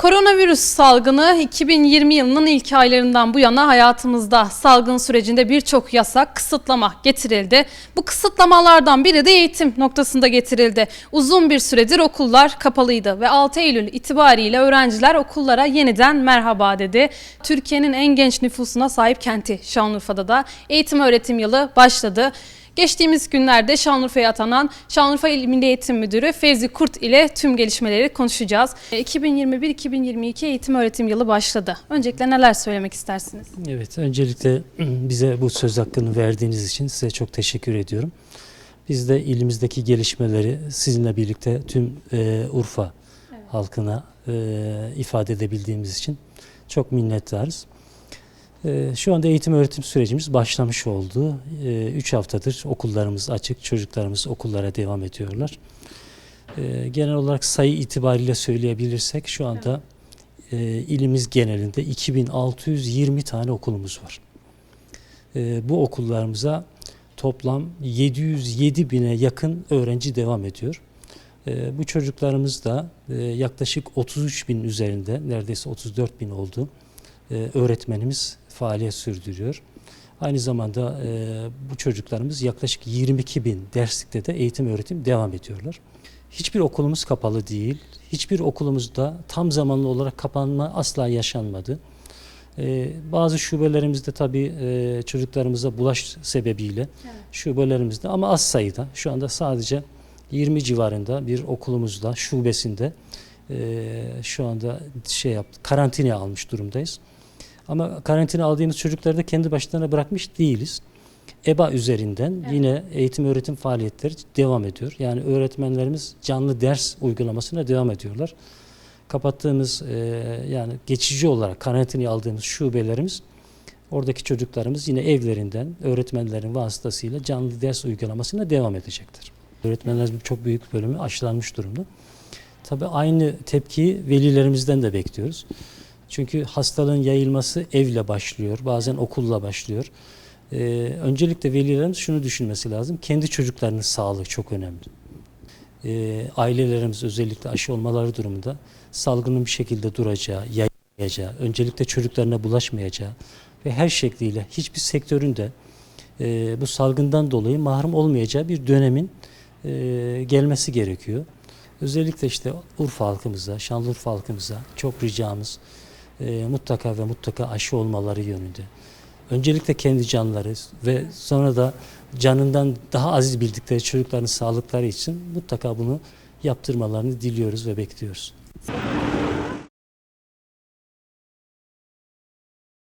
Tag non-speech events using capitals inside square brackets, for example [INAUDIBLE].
Koronavirüs salgını 2020 yılının ilk aylarından bu yana hayatımızda salgın sürecinde birçok yasak, kısıtlama getirildi. Bu kısıtlamalardan biri de eğitim noktasında getirildi. Uzun bir süredir okullar kapalıydı ve 6 Eylül itibariyle öğrenciler okullara yeniden merhaba dedi. Türkiye'nin en genç nüfusuna sahip kenti Şanlıurfa'da da eğitim öğretim yılı başladı. Geçtiğimiz günlerde Şanlıurfa'ya atanan Şanlıurfa İl Milli Eğitim Müdürü Fevzi Kurt ile tüm gelişmeleri konuşacağız. E, 2021-2022 eğitim öğretim yılı başladı. Öncelikle neler söylemek istersiniz? Evet, öncelikle [CLEARS THROAT] bize bu söz hakkını verdiğiniz için size çok teşekkür ediyorum. Biz de ilimizdeki gelişmeleri sizinle birlikte tüm e, Urfa halkına e, ifade edebildiğimiz için çok minnettarız. E, şu anda eğitim öğretim sürecimiz başlamış oldu. 3 haftadır okullarımız açık, çocuklarımız okullara devam ediyorlar. E, genel olarak sayı itibariyle söyleyebilirsek şu anda e, ilimiz genelinde 2620 tane okulumuz var. Bu okullarımıza toplam 707 bine yakın öğrenci devam ediyor. Bu çocuklarımız da e, yaklaşık 33 bin üzerinde, neredeyse 34 bin oldu. E, öğretmenimiz faaliyet sürdürüyor. Aynı zamanda e, bu çocuklarımız yaklaşık 22 bin derslikte de eğitim öğretim devam ediyorlar. Hiçbir okulumuz kapalı değil. Hiçbir okulumuzda tam zamanlı olarak kapanma asla yaşanmadı. Ee, bazı şubelerimizde tabii e, çocuklarımıza bulaş sebebiyle şubelerimizde ama az sayıda şu anda sadece 20 civarında bir okulumuzda şubesinde e, şu anda şey yaptı karantinaya almış durumdayız. Ama karantina aldığımız çocukları da kendi başlarına bırakmış değiliz. EBA üzerinden Evet. yine eğitim öğretim faaliyetleri devam ediyor. Yani öğretmenlerimiz canlı ders uygulamasına devam ediyorlar. Kapattığımız e, yani geçici olarak karantinaya aldığımız şubelerimiz oradaki çocuklarımız yine evlerinden öğretmenlerin vasıtasıyla canlı ders uygulamasına devam edecektir. Öğretmenlerimizin çok büyük bölümü aşılanmış durumda. Tabii aynı tepkiyi velilerimizden de bekliyoruz. Çünkü hastalığın yayılması evle başlıyor, bazen okulla başlıyor. Ee, öncelikle velilerimiz şunu düşünmesi lazım. Kendi çocuklarının sağlığı çok önemli. Ee, ailelerimiz özellikle aşı olmaları durumunda salgının bir şekilde duracağı, yayılmayacağı, öncelikle çocuklarına bulaşmayacağı ve her şekliyle hiçbir sektörün de e, bu salgından dolayı mahrum olmayacağı bir dönemin e, gelmesi gerekiyor. Özellikle işte Urfa halkımıza, Şanlıurfa halkımıza çok ricamız e, mutlaka ve mutlaka aşı olmaları yönünde. Öncelikle kendi canları ve sonra da canından daha aziz bildikleri çocukların sağlıkları için mutlaka bunu yaptırmalarını diliyoruz ve bekliyoruz.